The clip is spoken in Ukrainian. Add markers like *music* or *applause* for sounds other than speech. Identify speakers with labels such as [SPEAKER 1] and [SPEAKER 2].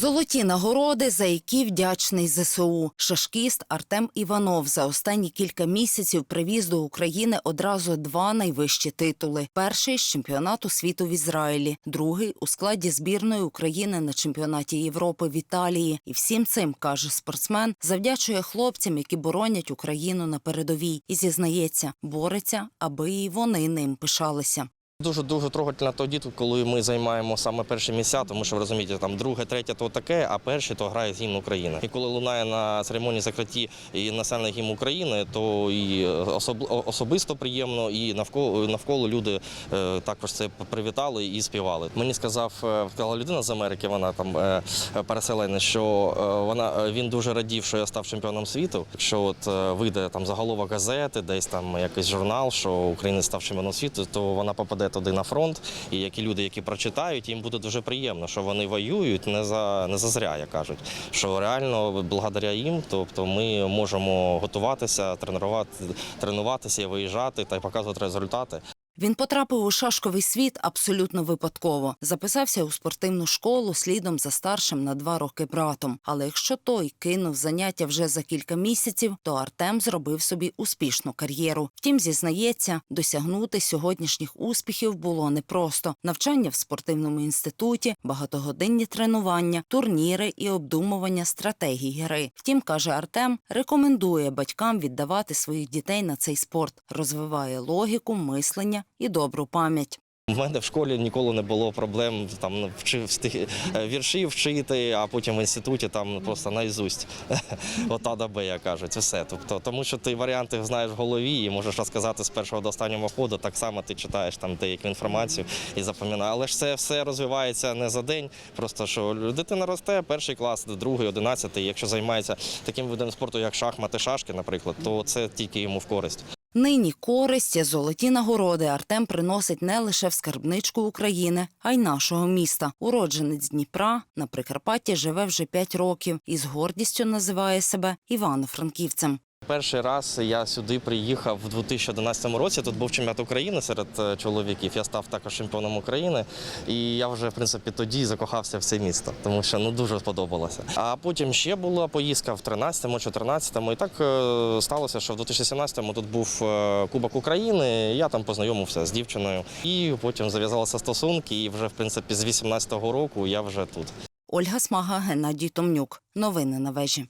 [SPEAKER 1] Золоті нагороди, за які вдячний ЗСУ. Шашкіст Артем Іванов за останні кілька місяців привіз до України одразу два найвищі титули: перший з чемпіонату світу в Ізраїлі, другий у складі збірної України на чемпіонаті Європи в Італії. І всім цим каже спортсмен, завдячує хлопцям, які боронять Україну на передовій, і зізнається, бореться, аби і вони ним пишалися.
[SPEAKER 2] Дуже дуже трогательно тоді, коли ми займаємо саме перші місця, тому що ви розумієте, там друге, третє то таке, а перші то грає гімн України. І коли лунає на церемонії закритті і національний гімн України, то і особ- особисто приємно, і навколо навколо люди е, також це привітали і співали. Мені сказав е, сказала людина з Америки, вона там е, переселенець, що е, вона е, він дуже радів, що я став чемпіоном світу. Що от е, вийде там заголовок газети, десь там якийсь журнал, що Україна став чемпіоном світу, то вона попаде туди на фронт. І які люди, які прочитають, їм буде дуже приємно, що вони воюють не за не за зря, як кажуть. Що реально благодаря їм, тобто ми можемо готуватися, тренувати, тренуватися, виїжджати та й показувати результати.
[SPEAKER 1] Він потрапив у шашковий світ абсолютно випадково. Записався у спортивну школу слідом за старшим на два роки братом. Але якщо той кинув заняття вже за кілька місяців, то Артем зробив собі успішну кар'єру. Втім, зізнається, досягнути сьогоднішніх успіхів було непросто. Навчання в спортивному інституті, багатогодинні тренування, турніри і обдумування стратегій гри. Втім, каже Артем, рекомендує батькам віддавати своїх дітей на цей спорт, розвиває логіку, мислення і добру пам'ять.
[SPEAKER 2] У мене в школі ніколи не було проблем там вчив е, вірші вчити, а потім в інституті там просто наізусть *laughs* от А як кажуть, все. Тобто, тому що ти варіанти знаєш в голові і можеш розказати з першого до останнього ходу. Так само ти читаєш там деяку інформацію і запам'ятаєш. Але ж це все розвивається не за день. Просто що дитина росте, перший клас, другий, одинадцятий. Якщо займається таким видом спорту, як шахмати, шашки, наприклад, то це тільки йому в користь.
[SPEAKER 1] Нині користь, золоті нагороди Артем приносить не лише в скарбничку України, а й нашого міста. Уродженець Дніпра на Прикарпатті живе вже п'ять років і з гордістю називає себе Івано-Франківцем.
[SPEAKER 2] Перший раз я сюди приїхав у 2011 році. Тут був чемпіонат України серед е, чоловіків. Я став також чемпіоном України. І я вже в принципі тоді закохався в це місто, тому що ну дуже сподобалося. А потім ще була поїздка в 13-му, 14-му. І так е, сталося, що в 2017-му тут був е, Кубок України. Я там познайомився з дівчиною. І потім зав'язалися стосунки. І вже в принципі з 18-го року я вже тут.
[SPEAKER 1] Ольга Смага, Геннадій Томнюк. Новини на вежі.